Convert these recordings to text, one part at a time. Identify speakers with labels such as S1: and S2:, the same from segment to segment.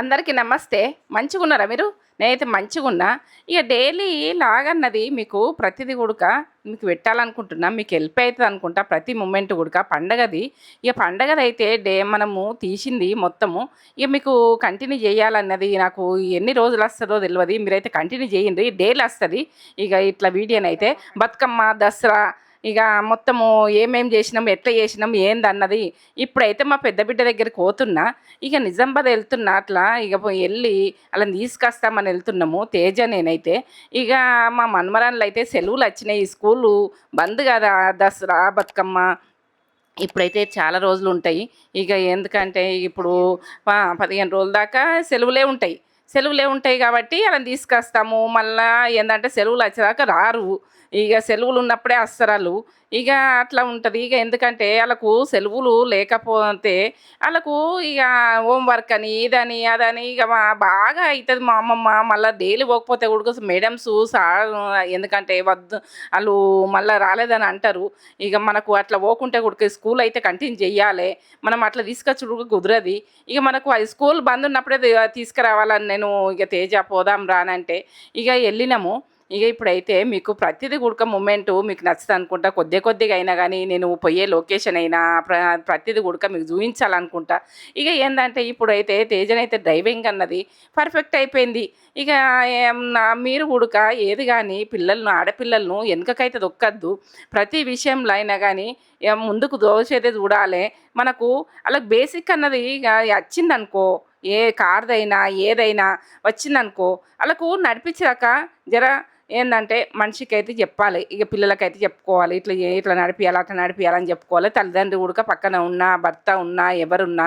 S1: అందరికీ నమస్తే. మంచిగున్నారా మీరు? నేనైతే మంచిగున్నా. ఇక డైలీ లాగన్నది మీకు ప్రతిదీ కూడక మీకు పెట్టాలనుకుంటున్నా మీకు హెల్ప్ అవుతుంది అనుకుంటా ప్రతి మూమెంట్ కూడక పండగది. ఇక పండగది అయితే డే మనము తీసింది మొత్తము. ఇక మీకు కంటిన్యూ చేయాలన్నది నాకు ఎన్ని రోజులు వస్తుందో తెలియదు మీరైతే కంటిన్యూ చేయండి. డైలీ వస్తుంది ఇక ఇట్లా వీడియోనైతే బతుకమ్మ దసరా ఇక మొత్తము ఏమేం చేసినాం ఎట్లా చేసినాం ఏందన్నది ఇప్పుడైతే మా పెద్ద బిడ్డ దగ్గరికి పోతున్నా. ఇక నిజామాబాద్ వెళ్తున్నా అట్లా ఇక పోయి వెళ్ళి అలా తీసుకొస్తామని వెళ్తున్నాము తేజ నేనైతే. ఇక మా మన్మరాన్లు అయితే సెలవులు వచ్చినాయి స్కూలు బంద్ కదా దసరా బతుకమ్మ ఇప్పుడైతే చాలా రోజులు ఉంటాయి. ఇక ఎందుకంటే ఇప్పుడు పదిహేను రోజుల దాకా సెలవులే ఉంటాయి. సెలవులే ఉంటాయి కాబట్టి అలా తీసుకొస్తాము. మళ్ళీ ఏంటంటే సెలవులు వచ్చేదాకా రారు. ఇక సెలవులు ఉన్నప్పుడే అస్సరాలు. ఇక అట్లా ఉంటుంది. ఇక ఎందుకంటే వాళ్ళకు సెలవులు లేకపోతే వాళ్ళకు ఇక హోంవర్క్ అని ఇదని అదని ఇక బాగా అవుతుంది మా అమ్మమ్మ. మళ్ళీ డైలీ పోకపోతే కూడా మేడమ్స్ సార్ ఎందుకంటే వద్దు వాళ్ళు మళ్ళీ రాలేదని అంటారు. ఇక మనకు అట్లా పోకుంటే కూడా స్కూల్ అయితే కంటిన్యూ చెయ్యాలి మనం అట్లా తీసుకొచ్చుడు కుదరది. ఇక మనకు అది స్కూల్ బంద్ ఉన్నప్పుడే తీసుకురావాలని నేను ఇక తేజ పోదాం రానంటే ఇక వెళ్ళినాము. ఇక ఇప్పుడైతే మీకు ప్రతిదీ గుడక మూమెంట్ మీకు నచ్చుతుంది అనుకుంటా. కొద్ది కొద్దిగా అయినా కానీ నేను పోయే లొకేషన్ అయినా ప్ర ప్రతిదీ గుడక మీకు చూపించాలనుకుంటా. ఇక ఏంటంటే ఇప్పుడైతే తేజనైతే డ్రైవింగ్ అన్నది పర్ఫెక్ట్ అయిపోయింది. ఇక మీరు గుడక ఏది కానీ పిల్లలను ఆడపిల్లలను వెనుకకైతే దొక్కద్దు. ప్రతి విషయంలో అయినా కానీ ఇక ముందుకు దోచేదే చూడాలి. మనకు అలా బేసిక్ అన్నది ఇక వచ్చిందనుకో ఏ కార్దైనా ఏదైనా వచ్చిందనుకో వాళ్ళకు నడిపించాక జర ఏంటంటే మనిషికి అయితే చెప్పాలి. ఇక పిల్లలకైతే చెప్పుకోవాలి. ఇట్లా ఇట్లా నడిపియాలి అట్లా నడిపియాలని చెప్పుకోవాలి. తల్లిదండ్రులు కూడా పక్కన ఉన్నా భర్త ఉన్నా ఎవరున్నా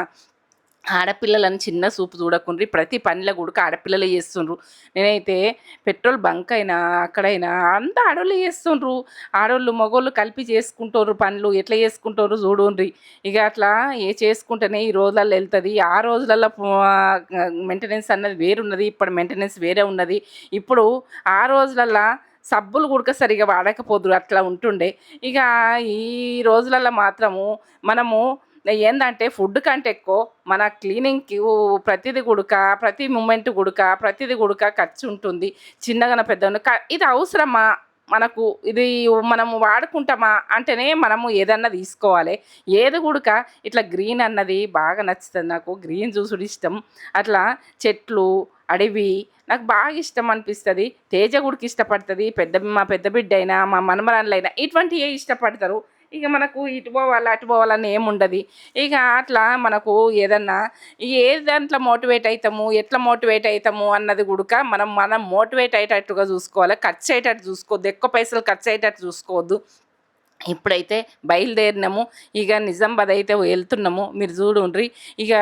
S1: ఆడపిల్లలను చిన్న చూపు చూడకుండ్రి ప్రతి పనిలో కూడా ఆడపిల్లలే చేస్తుండ్రు. నేనైతే పెట్రోల్ బంక్ అయినా అక్కడైనా అంతా ఆడవాళ్ళు చేస్తుండ్రు. ఆడోళ్ళు మగోళ్ళు కలిపి చేసుకుంటారు పనులు ఎట్లా చేసుకుంటారు చూడుండ్రి. ఇక అట్లా ఏ చేసుకుంటేనే ఈ రోజులలో వెళ్తుంది. ఆ రోజులలో మెయింటెనెన్స్ అన్నది వేరున్నది. ఇప్పుడు మెయింటెనెన్స్ వేరే ఉన్నది. ఇప్పుడు ఆ రోజులల్లో సబ్బులు కూడా సరిగా వాడకపోదురు అట్లా ఉంటుండే. ఇక ఈ రోజులలో మాత్రము మనము ఏందంటే ఫుడ్ కంటే ఎక్కువ మన క్లీనింగ్కి ప్రతిదీ గుడక ప్రతి మూమెంట్ గుడక ప్రతిదీ గుడక ఖర్చు ఉంటుంది. చిన్నగా పెద్ద ఇది అవసరమా? మనకు ఇది మనము వాడుకుంటామా? అంటేనే మనము ఏదన్నా తీసుకోవాలి. ఏది కూడక ఇట్లా గ్రీన్ అన్నది బాగా నచ్చుతుంది నాకు. గ్రీన్ చూసుడు ఇష్టం. అట్లా చెట్లు అడవి నాకు బాగా ఇష్టం అనిపిస్తుంది. తేజ గుడికి ఇష్టపడుతుంది. పెద్ద మా పెద్ద బిడ్డ అయినా మా మనమరాన్లైనా ఏ ఇష్టపడతారు. ఇక మనకు ఇటు పోవాలి అటు పోవాలని ఏముండదు ఇక అట్లా మనకు ఏదన్నా ఏ దాంట్లో మోటివేట్ అవుతాము ఎట్లా మోటివేట్ అవుతాము అన్నది కూడా మనం మనం మోటివేట్ అయ్యేటట్టుగా చూసుకోవాలి. ఖర్చు అయ్యేటట్టు చూసుకోవద్దు. ఎక్కువ పైసలు ఖర్చు అయ్యేటట్టు చూసుకోవద్దు. ఇప్పుడైతే బయలుదేరినాము. ఇక నిజామాబాద్ అయితే వెళ్తున్నాము. మీరు చూడుండ్రి. ఇక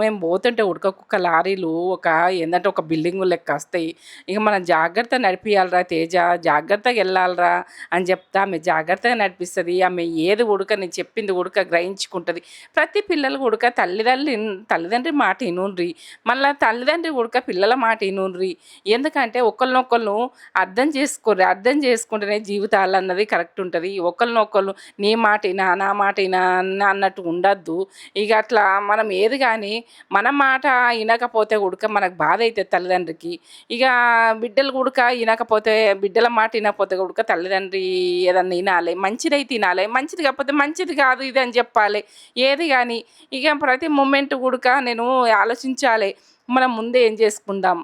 S1: మేము పోతుంటే ఉడక కుక్క లారీలు ఒక ఏంటంటే ఒక బిల్డింగ్ లెక్క వస్తాయి ఇక మనం జాగ్రత్త నడిపియాలరా తేజ. జాగ్రత్తగా వెళ్ళాలరా అని చెప్తా ఆమె జాగ్రత్తగా నడిపిస్తుంది. ఆమె ఏది ఉడక నేను చెప్పింది ఉడక గ్రహించుకుంటుంది. ప్రతి పిల్లలు ఉడక తల్లిదండ్రి తల్లిదండ్రి మాట వినుండ్రి మళ్ళీ తల్లిదండ్రి ఉడక పిల్లల మాట వినుండ్రి ఎందుకంటే ఒకరినొకళ్ళు అర్థం చేసుకోరు అర్థం చేసుకుంటేనే జీవితాలు అన్నది కరెక్ట్ ఉంటుంది. ఒకళ్ళు నీ మాటినా నా మాటినా అన్నట్టు ఉండద్దు. ఇక అట్లా మనం ఏది కానీ మన మాట వినకపోతే ఉడక మనకు బాధ అవుతుంది తల్లిదండ్రికి. ఇక బిడ్డలు ఉడక వినకపోతే బిడ్డల మాట వినకపోతే ఉడక తల్లిదండ్రి ఏదన్నా వినాలి మంచిదైతే తినాలి మంచిది కాకపోతే మంచిది కాదు ఇది అని చెప్పాలి. ఏది కానీ ఇక ప్రతి మూమెంట్ ఉడక నేను ఆలోచించాలి. మనం ముందే ఏం చేసుకుందాం?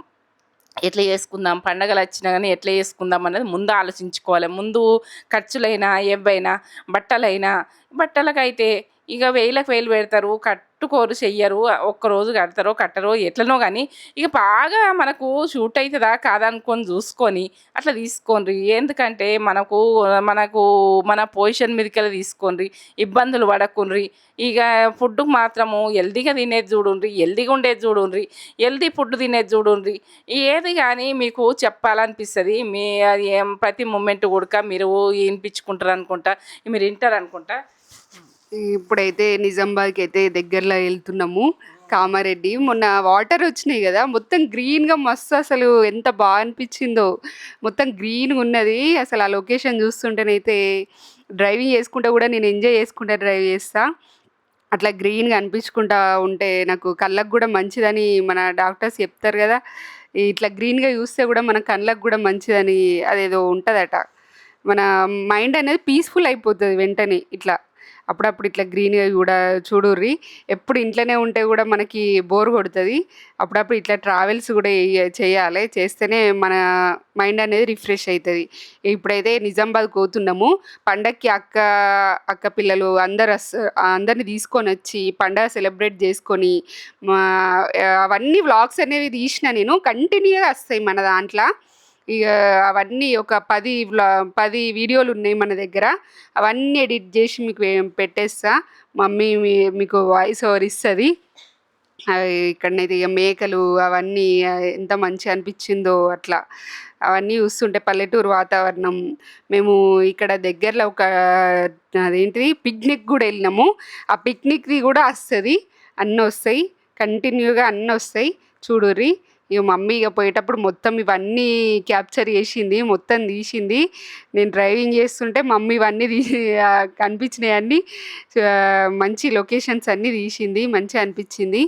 S1: ఎట్లా చేసుకుందాం పండగలు వచ్చినా కానీ ఎట్లా చేసుకుందాం అనేది ముందు ఆలోచించుకోవాలి. ముందు ఖర్చులైనా ఏవైనా బట్టలైనా బట్టలకైతే ఇక వేలకు వేలు పెడతారు కట్ కట్టుకోరు చెయ్యరు ఒక్కరోజు కడతారో కట్టరో ఎట్లనో కానీ ఇక బాగా మనకు షూట్ అవుతుందా కాదనుకొని చూసుకొని అట్లా తీసుకోండి ఎందుకంటే మనకు మనకు మన పొజిషన్ మీదకెళ్ళి తీసుకోండి ఇబ్బందులు పడకుండ్రి. ఇక ఫుడ్ మాత్రము హెల్దీగా తినేది చూడుండ్రి హెల్దీగా ఉండేది చూడుండ్రి హెల్దీ ఫుడ్ తినేది చూడుండ్రి. ఏది కానీ మీకు చెప్పాలనిపిస్తుంది మీ అది ఏం ప్రతి మూమెంట్ కూడా మీరు వినిపించుకుంటారు అనుకుంటా మీరు వింటారు అనుకుంటా
S2: ఇప్పుడైతే నిజామాబాద్కి అయితే దగ్గరలో వెళ్తున్నాము. కామారెడ్డి. మొన్న వాటర్ వచ్చినాయి కదా మొత్తం గ్రీన్గా మస్తు అసలు ఎంత బాగా అనిపించిందో. మొత్తం గ్రీన్గా ఉన్నది. అసలు ఆ లొకేషన్ చూస్తుంటేనైతే డ్రైవింగ్ చేసుకుంటా కూడా నేను ఎంజాయ్ చేసుకుంటా డ్రైవ్ చేస్తా. అట్లా గ్రీన్‌గా అనిపించుకుంటా ఉంటే నాకు కళ్ళకు కూడా మంచిదని మన డాక్టర్స్ చెప్తారు కదా. ఇట్లా గ్రీన్‌గా చూస్తే కూడా మన కళ్ళకు కూడా మంచిదని అదేదో ఉంటుందట. మన మైండ్ అనేది పీస్‌ఫుల్ అయిపోతుంది వెంటనే ఇట్లా. అప్పుడప్పుడు ఇట్లా గ్రీన్‌గా కూడా చూడుర్రి. ఎప్పుడు ఇంట్లోనే ఉంటే కూడా మనకి బోర్ కొడుతుంది అప్పుడప్పుడు ఇట్లా ట్రావెల్స్ కూడా చేయాలి చేస్తేనే మన మైండ్ అనేది రిఫ్రెష్ అవుతుంది ఇప్పుడైతే నిజామాబాద్ పోతున్నాము. పండక్కి అక్క, అక్క పిల్లలు అందరు అందరిని అందరిని తీసుకొనొచ్చి పండగ సెలబ్రేట్ చేసుకొని అవన్నీ వ్లాగ్స్ అనేవి తీసిన నేను. కంటిన్యూ‌గా వస్తాయి మన దాంట్లో ఇక అవన్నీ ఒక పది వ్లా 10 వీడియోలున్నాయి మన దగ్గర. అవన్నీ ఎడిట్ చేసి మీకు పెట్టేస్తా. మమ్మీ మీ మీకు వాయిస్ ఓవర్ ఇస్తుంది ఇక్కడనైతే ఇక మేకలు అవన్నీ ఎంత మంచిగా అనిపించిందో అట్లా. అవన్నీ చూస్తుంటే పల్లెటూరు వాతావరణం. మేము ఇక్కడ దగ్గరలో ఒక అదేంటిది పిక్నిక్ కూడా వెళ్ళినాము ఆ పిక్నిక్‌ది వస్తుంది అన్నీ వస్తాయి కంటిన్యూ‌గా అన్నీ వస్తాయి చూడుర్రి. ఇగ మమ్మీ ఇగ పోయేటప్పుడు మొత్తం ఇవన్నీ క్యాప్చర్ చేషింది. మొత్తం తీషింది. నేను డ్రైవింగ్ చేస్తుంటే మమ్మీ ఇవన్నీ తీ కనిపించినయన్నీ మంచి లొకేషన్స్ అన్నీ తీషింది. మంచిగా అనిపించింది.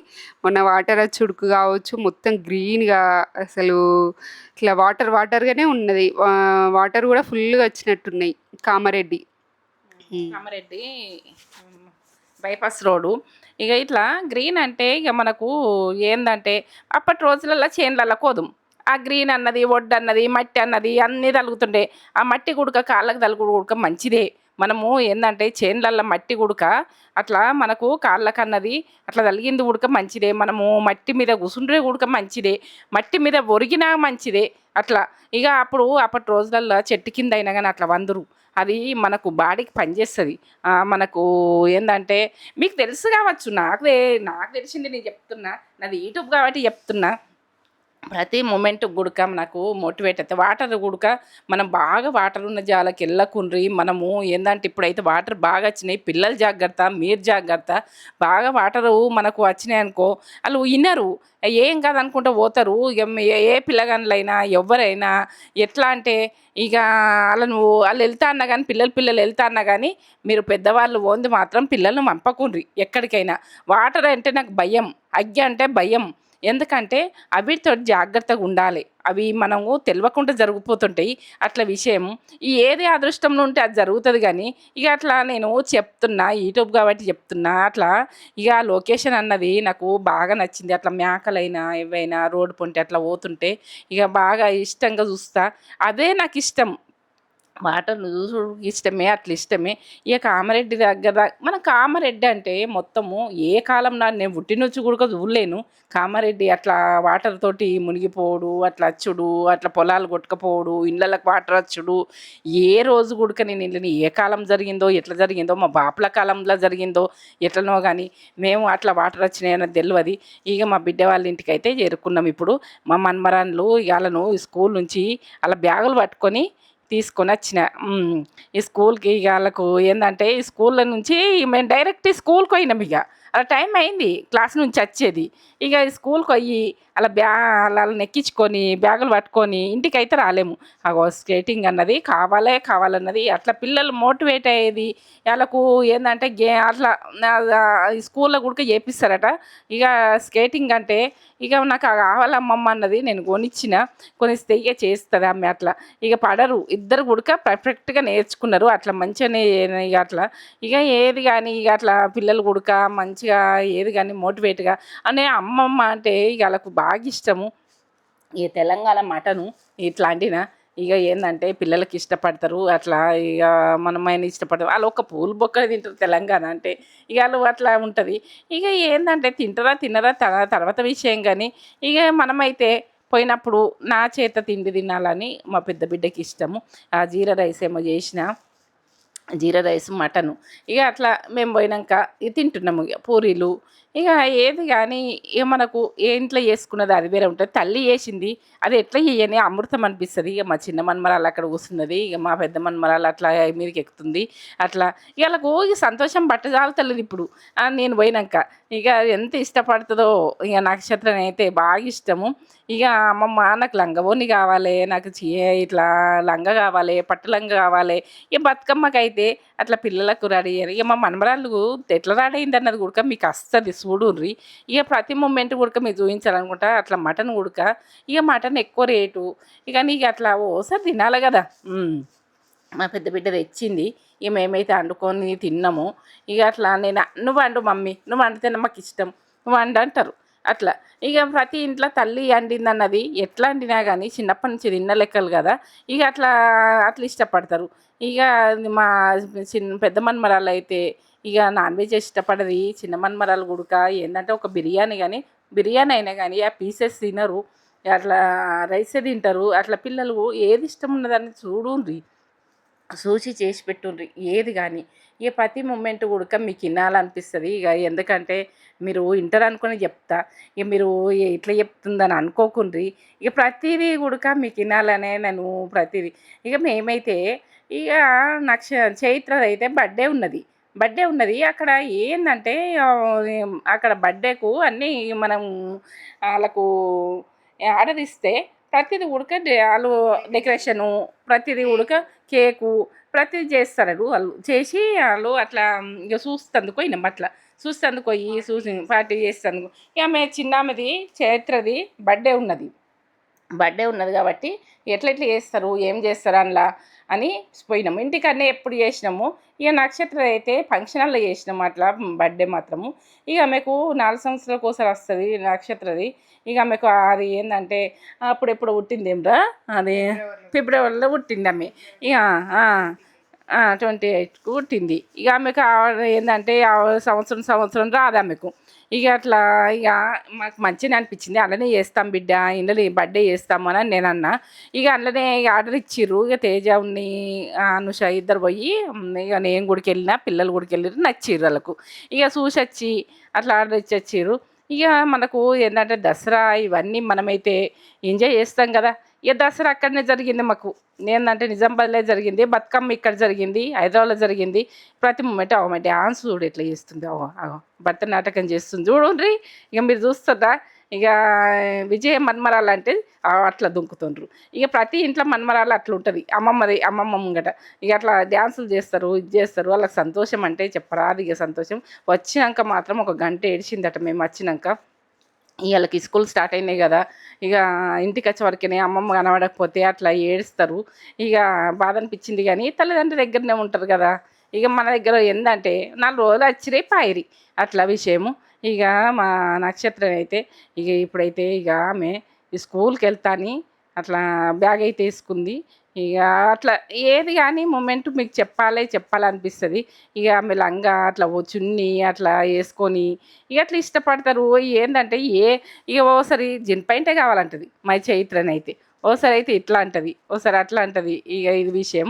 S2: మొన్న వాటర్ వచ్చుడుకు కావచ్చు మొత్తం గ్రీన్‌గా అసలు ఇట్లా వాటర్ వాటర్‌గానే ఉన్నది. వాటర్ గూడా ఫుల్‌గా వచ్చినట్టున్నాయి. కామారెడ్డి.
S1: కామారెడ్డి. Bypass road. ఇక ఇట్లా గ్రీన్ అంటే ఇక మనకు ఏందంటే అప్పటి రోజులలో చేన్లల్ల కోదుం. ఆ గ్రీన్ అన్నది, ఒడ్డన్నది, మట్టి అన్నది అన్నీ తలుగుతుండే. ఆ మట్టి గుడక కాళ్ళకు తలుగుడు గుడక మంచిదే. మనము ఏందంటే చేన్లల్ల మట్టి గుడక అట్లా మనకు కాళ్ళకన్నది అట్లా తలిగింది ఉడక మంచిదే. మనము మట్టి మీద కూసుంటే ఉడక మంచిదే. మట్టి మీద ఒరిగినా మంచిదే. అట్లా. ఇక అప్పుడు అప్పటి రోజులలో చెట్టు కింద అయినా కానీ అట్లా వందరు అది మనకు బాడీకి పనిచేస్తుంది మనకు ఏంటంటే మీకు తెలుసు కావచ్చు. నాకు నాకు తెలిసింది నేను చెప్తున్నా. నాది యూట్యూబ్ కాబట్టి చెప్తున్నా. ప్రతి మూమెంట్ గుడక నాకు మోటివేట్ అవుతుంది వాటర్ గుడక మనం బాగా వాటర్ ఉన్న జాలకి వెళ్ళకుండ్రి మనము ఏందంటే ఇప్పుడైతే వాటర్ బాగా వచ్చినాయి. పిల్లలు జాగ్రత్త, మీరు జాగ్రత్త. బాగా వాటరు మనకు వచ్చినాయి అనుకో వాళ్ళు వినరు ఏం కాదనుకుంటా పోతారు. ఇక ఏ పిల్లగాండ్లైనా ఎవరైనా ఎట్లా అంటే ఇగ నువ్వు వాళ్ళు వెళ్తా అన్నా కానీ పిల్లలు పిల్లలు వెళ్తా అన్నా కానీ మీరు పెద్దవాళ్ళు పోంది మాత్రం పిల్లల్ని పంపకుండ్రి ఎక్కడికైనా. వాటర్ అంటే నాకు భయం. అగ్గి అంటే భయం. ఎందుకంటే అవిటితో జాగ్రత్తగా ఉండాలి. అవి మనము తెలియకుండా జరిగిపోతుంటాయి. అట్లా విషయం. ఏది అదృష్టంలో ఉంటే అది జరుగుతుంది కానీ ఇక అట్లా నేను చెప్తున్నా. యూట్యూబ్ కాబట్టి చెప్తున్నా. అట్లా ఇక లొకేషన్ అన్నది నాకు బాగా నచ్చింది. అట్లా మేకలైనా, ఏవైనా రోడ్డు పొంటి అట్లా పోతుంటే ఇక బాగా ఇష్టంగా చూస్తా. అదే నాకు ఇష్టం వాటర్‌ని చూసుడికి ఇష్టమే. అట్లా ఇష్టమే. ఇక కామారెడ్డి దగ్గర మన కామారెడ్డి అంటే మొత్తము ఏ కాలం నా నేను పుట్టినొచ్చి కూడా చూడలేను. కామారెడ్డి అట్లా వాటర్ తోటి మునిగిపోవుడు, అట్లా అచ్చుడు, అట్లా పొలాలు కొట్టుకపోవుడు, ఇళ్ళకి వాటర్ వచ్చుడు. ఏ రోజు కూడా నేను ఇళ్ళని ఏ కాలం జరిగిందో, ఎట్లా జరిగిందో, మా బాపుల కాలంలో జరిగిందో ఎట్లనో కానీ మేము అట్లా వాటర్ వచ్చినాయని తెలియదు ఇక మా బిడ్డ వాళ్ళ ఇంటికైతే చేరుకున్నాం ఇప్పుడు. మా మన్మరాన్లు ఇగ స్కూల్ నుంచి అలా బ్యాగులు పట్టుకొని తీసుకొని వచ్చిన. ఈ స్కూల్‌కి వాళ్ళకు ఏంటంటే ఈ స్కూల్‌ల నుంచి మేము డైరెక్ట్ స్కూల్‌కి పోయినాం ఇక అలా టైం అయింది క్లాస్ నుంచి వచ్చేది. ఇక స్కూల్‌కి పోయి అలా బ్యా అలా నెక్కించుకొని బ్యాగులు పట్టుకొని ఇంటికి అయితే రాలేము. అగో స్కేటింగ్ అన్నది కావాలే కావాలన్నది అట్లా పిల్లలు మోటివేట్ అయ్యేది. వాళ్ళకు ఏంటంటే గే అట్లా స్కూల్‌లో కూడా చేపిస్తారట. ఇక స్కేటింగ్ అంటే ఇక నాకు కావాలమ్మమ్మ అన్నది నేను కొనిచ్చిన. కొనిస్తే ఇగ చేస్తుంది ఆమె అట్లా. ఇక పడరు. ఇద్దరు కూడా పర్ఫెక్ట్‌గా నేర్చుకున్నారు. అట్లా మంచిగానే ఇక అట్లా. ఇక ఏది కానీ ఇక అట్లా పిల్లలు గుడక మంచిగా ఏది కానీ మోటివేట్‌గా అనే అమ్మమ్మ అంటే ఇగ ఆళ్ళకు బాగా ఇష్టము. ఈ తెలంగాణ మటను ఇట్లాంటిన ఇక ఏందంటే పిల్లలకి ఇష్టపడతారు. అట్లా ఇక మనమైనా ఇష్టపడతారు వాళ్ళు ఒక పూలు బొక్కలు తింటారు తెలంగాణ అంటే. ఇగ వాళ్ళు అట్లా ఉంటుంది ఇక ఏందంటే తింటారా తినరా త తర్వాత విషయం కానీ ఇక మనమైతే పోయినప్పుడు నా చేత తిండి తినాలని మా పెద్ద బిడ్డకి ఇష్టము. ఆ జీరా రైస్ ఏమో చేసినా జీరా రైస్, మటను. ఇక అట్లా మేము పోయినాక ఇగ తింటున్నాము ఇక పూరీలు. ఇక ఏది కానీ ఇక మనకు ఏ ఇంట్లో చేసుకున్నది అది వేరే ఉంటుంది తల్లి వేసింది అది ఎట్లా చేయని అమృతం అనిపిస్తుంది ఇక మా చిన్న మన్మరాలు అక్కడ కూర్చున్నది ఇక మా పెద్ద మన్మరాలు అట్లా మీదకి ఎక్కుతుంది. అట్లా ఇక వాళ్ళకు ఇక సంతోషం పట్టజాలుతలేదు ఇప్పుడు. నేను పోయినాక ఇక ఎంత ఇష్టపడుతుందో ఇక నక్షత్రం అయితే బాగా ఇష్టము. ఇక అమ్మమ్మ నాకు లంగవోని కావాలే, నాకు చీ ఇట్లా లంగా కావాలే, పట్టు లంగా కావాలే. ఇక బతుకమ్మకైతే అట్లా పిల్లలకు రెడీ అయ్యారు. ఇక మా మనమరాళ్ళు ఎట్లా రెడీ అయింది అన్నది కూడా మీకు వస్తుంది చూడుర్రి. ఇక ప్రతి మూమెంట్ కూడా మీరు చూపించాలనుకుంటా అట్లా మటన్ ఉడక ఇక మటన్ ఎక్కువ రేటు. ఇక నీకు అట్లా ఓసారి తినాలి కదా. మా పెద్ద బిడ్డ తెచ్చింది. ఇక మేమైతే వండుకొని తిన్నాము. ఇక అట్లా నేను నువ్వు వండు మమ్మీ. నువ్వు వండితేనే మాకు ఇష్టం. నువ్వు వండు అంటారు. అట్లా. ఇక ప్రతి ఇంట్లో తల్లి వండింది అన్నది ఎట్లా వండినా కానీ చిన్నప్పటి నుంచి తిన్న లెక్కలు కదా ఇక అట్లా అట్లా ఇష్టపడతారు. ఇక మా చిన్న పెద్ద మన్మరాలు అయితే ఇక నాన్ వెజ్ ఇష్టపడది చిన్న మన్మరాలు గుడక ఏంటంటే ఒక బిర్యానీ కానీ బిర్యానీ అయినా కానీ ఆ పీసెస్ తినరు. అట్లా రైసే తింటారు. అట్లా పిల్లలు ఏది ఇష్టం ఉన్నదని చూడుండ్రి. చూసి చేసి పెట్టుండ్రి. ఏది కానీ ఇక ప్రతి మూమెంట్ కూడా మీకు వినాలనిపిస్తుంది. ఇక ఎందుకంటే మీరు ఇంటర్ అనుకుని చెప్తా. ఇక మీరు ఇట్లా చెప్తుందని అనుకోకుండ్రి. ఇక ప్రతిదీ కూడా మీకు వినాలనే నేను ప్రతిదీ. ఇక మేమైతే ఇక నక్ష చైత్రదైతే అయితే బర్త్డే ఉన్నది. బర్త్డే ఉన్నది. అక్కడ ఏంటంటే అక్కడ బర్త్డేకు అన్నీ మనం వాళ్ళకు ఆర్డర్ ఇస్తే ప్రతిదీ ఉడక వాళ్ళు డెకరేషను ప్రతిదీ ఉడక కేకు ప్రతిదీ చేస్తారు వాళ్ళు. చేసి వాళ్ళు అట్లా ఇక చూస్తందుకు పోయినాం అట్లా. చూస్తందుకు పోయి చూసి పార్టీ చేస్తాను ఇక ఆమె చిన్న ఆమెది చైత్రది బర్త్డే ఉన్నది. బర్త్డే ఉన్నది కాబట్టి ఎట్లా ఎట్లా చేస్తారు ఏం చేస్తారు అందులో అని పోయినాము. ఇంటికన్నీ ఎప్పుడు చేసినాము. ఇక నక్షత్రం అయితే ఫంక్షన్ హాల్లో చేసినాము అట్లా బర్త్డే మాత్రము. ఇక ఆమెకు నాలుగు సంవత్సరాలకు ఒకసారి వస్తుంది నక్షత్రది. ఇక ఆమెకు అది ఏంటంటే అప్పుడు ఎప్పుడు పుట్టిందేమ్రా అది ఫిబ్రవరిలో. పుట్టింది ఆమె. ఇక ట్వంటీ ఎయిట్కు పుట్టింది. ఇక ఆమెకు ఏంటంటే సంవత్సరం సంవత్సరం రాదు ఆమెకు. ఇక అట్లా ఇక మాకు మంచిగా అనిపించింది. అలానే చేస్తాం బిడ్డ ఇందులో బర్త్డే చేస్తాము అని నేను అన్నా. ఇక అందులోనే ఆర్డర్ ఇచ్చిర్రు. ఇక తేజ ఉన్ని అనుష ఇద్దరు పోయి ఇక నేను గుడికి వెళ్ళిన పిల్లలు గుడికి వెళ్ళిరు నచ్చిర్రు వాళ్ళకు. ఇక చూసి వచ్చి అట్లా ఆర్డర్ ఇచ్చి వచ్చిర్రు. ఇక మనకు ఏంటంటే దసరా ఇవన్నీ మనమైతే ఎంజాయ్ చేస్తాం కదా. ఇక దసరా అక్కడనే జరిగింది మాకు. ఏంటంటే నిజామాబాద్లో జరిగింది బతుకమ్మ ఇక్కడ జరిగింది హైదరాబాద్లో జరిగింది. ప్రతి మూమెంట్ అవ డ్యాన్స్ చూడు ఎట్లా చేస్తుంది అవ అగో భరతనాటకం చేస్తుంది. చూడండి ఇక మీరు చూస్తుందా ఇక విజయ మన్మరాలు అంటే అట్లా దుంకుతుండ్రు. ఇక ప్రతి ఇంట్లో మన్మరాలు అట్లా ఉంటుంది. అమ్మమ్మది అమ్మమ్మ ముంగట. ఇక అట్లా డ్యాన్సులు చేస్తారు ఇది చేస్తారు. వాళ్ళకి సంతోషం అంటే చెప్పరాదు ఇక సంతోషం. వచ్చినాక మాత్రం ఒక గంట ఏడిచిందట మేము వచ్చినాక. వీళ్ళకి స్కూల్ స్టార్ట్ అయినాయి కదా ఇక ఇంటికి వచ్చే వరకునే అమ్మమ్మ కనబడకపోతే అట్లా ఏడుస్తారు. ఇక బాధ అనిపించింది కానీ తల్లిదండ్రుల దగ్గరనే ఉంటారు కదా ఇక మన దగ్గర ఏంటంటే నాలుగు రోజులు వచ్చిరే పాయిరి అట్లా విషయము. ఇక మా నక్షత్రం అయితే ఇక ఇప్పుడైతే ఇక ఆమె స్కూల్కి వెళ్తాని అట్లా బ్యాగ్ అయితే వేసుకుంది. ఇక అట్లా ఏది కానీ మూమెంట్ మీకు చెప్పాలి చెప్పాలనిపిస్తుంది. ఇక ఆమె లంగా అట్లా ఓ చున్నీ అట్లా వేసుకొని ఇక అట్లా ఇష్టపడతారు. ఏంటంటే ఏ ఇక ఓసారి జిన్ పాయింటే కావాలంటది మా చైత్రని అయితే ఓసారి అయితే ఇట్లా అంటది ఓసారి అట్లా అంటది ఇక ఇది విషయం.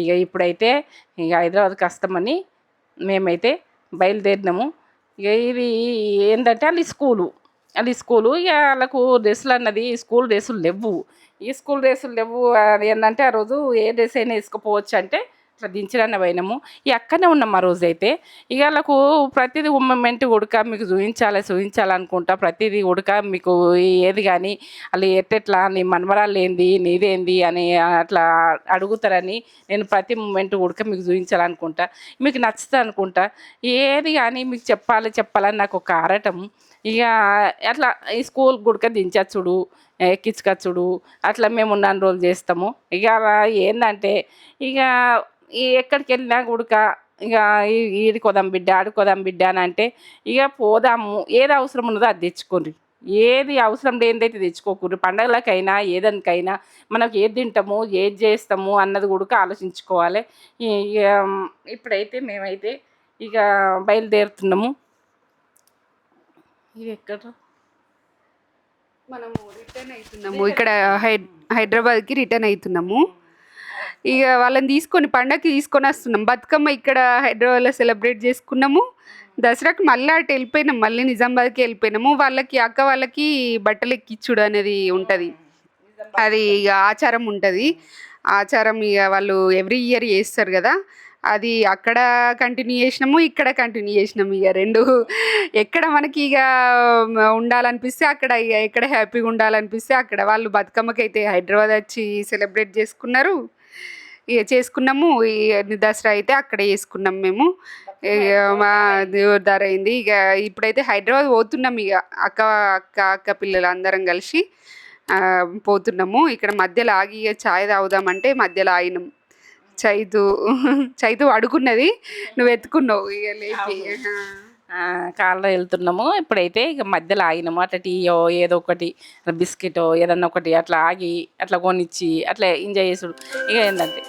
S1: ఇక ఇప్పుడైతే ఇక హైదరాబాద్ కష్టమని మేమైతే బయలుదేరినాము. ఇక ఇది ఏంటంటే వాళ్ళు స్కూలు. అది స్కూలు. ఇక వాళ్ళకు డ్రెస్సులు అన్నది స్కూల్ డ్రెస్సులు లేవు ఈ స్కూల్ డ్రెస్సులు లేవు అది ఏంటంటే ఆ రోజు ఏ డ్రెస్ అయినా వేసుకోపోవచ్చు అంటే అట్లా దించడానికి పోయినాము ఈ అక్కనే ఉన్నాం ఆ రోజైతే? అయితే ఇక వాళ్ళకు ప్రతిదీ మూమెంట్ ఉడక మీకు చూపించాలి చూపించాలనుకుంటా ప్రతిదీ ఉడక మీకు ఏది కానీ వాళ్ళు ఎట్టెట్లా నీ మనమరాలు ఏంది నీదేంది అని అట్లా అడుగుతారని నేను ప్రతి మూమెంట్ ఉడక మీకు చూపించాలనుకుంటా మీకు నచ్చుతుంది అనుకుంటా. ఏది కానీ మీకు చెప్పాలి చెప్పాలని నాకు ఒక ఆరటం. ఇక అట్లా ఈ స్కూల్ గుడిక దించచ్చుడు ఎక్కించుకచ్చుడు అట్లా మేము ఉన్న రోజులు చేస్తాము. ఇక ఏంటంటే ఇక ఎక్కడికి వెళ్ళినా గుడక ఇక ఈ- ఈడికోదాం బిడ్డ ఆడుకోదాం బిడ్డ అని అంటే ఇక పోదాము. ఏది అవసరం ఉన్నదో అది తెచ్చుకోండి. ఏది అవసరం లేనిదైతే తెచ్చుకోకూడదు. పండగలకైనా ఏదానికైనా మనకు ఏది తింటాము ఏది చేస్తాము అన్నది కూడా ఆలోచించుకోవాలి. ఇక ఇప్పుడైతే మేమైతే ఇక బయలుదేరుతున్నాము. ఇది ఎక్కడ?
S2: మనము రిటర్న్ అవుతున్నాము. ఇక్కడ హై హైదరాబాద్కి రిటర్న్ అవుతున్నాము. ఇక వాళ్ళని తీసుకొని పండగకి తీసుకొని వస్తున్నాం. బతుకమ్మ ఇక్కడ హైదరాబాద్లో సెలబ్రేట్ చేసుకున్నాము. దసరాకి మళ్ళీ అటు వెళ్ళిపోయినాం. మళ్ళీ నిజామాబాద్కి వెళ్ళిపోయినాము. వాళ్ళకి అక్క వాళ్ళకి బట్టలు ఎక్కించుడు అనేది ఉంటుంది. అది ఇక ఆచారం ఉంటుంది. ఆచారం ఇక వాళ్ళు ఎవ్రీ ఇయర్ చేస్తారు కదా. అది అక్కడ కంటిన్యూ చేసినాము ఇక్కడ కంటిన్యూ చేసినాము ఇక రెండు. ఎక్కడ మనకి ఇక ఉండాలనిపిస్తే అక్కడ ఇక ఎక్కడ హ్యాపీగా ఉండాలనిపిస్తే అక్కడ. వాళ్ళు బతుకమ్మకి అయితే హైదరాబాద్ వచ్చి సెలబ్రేట్ చేసుకున్నారు. చేసుకున్నాము. ఈ దసరా అయితే అక్కడే చేసుకున్నాం మేము. ఇక మా ధర అయింది. ఇక ఇప్పుడైతే హైదరాబాద్ పోతున్నాం ఇక. అక్క అక్క అక్క పిల్లలు అందరం కలిసి పోతున్నాము. ఇక్కడ మధ్యలో ఆగి చాయ్ తాగుదామంటే మధ్యలో ఆగినాం. చైతు చైతు అడుగున్నది. నువ్వు ఎత్తుకున్నావు ఇక లేపి.
S1: ఆ, కార్లో వెళ్తున్నాము. ఇప్పుడైతే ఇక మధ్యలో ఆగినాము. అట్లా టీయో ఏదో ఒకటి బిస్కెటో ఏదన్నా ఒకటి అట్లా ఆగి అట్లా కొనిచ్చి అట్లా ఎంజాయ్ చేసుడు. ఇక ఏంటంటే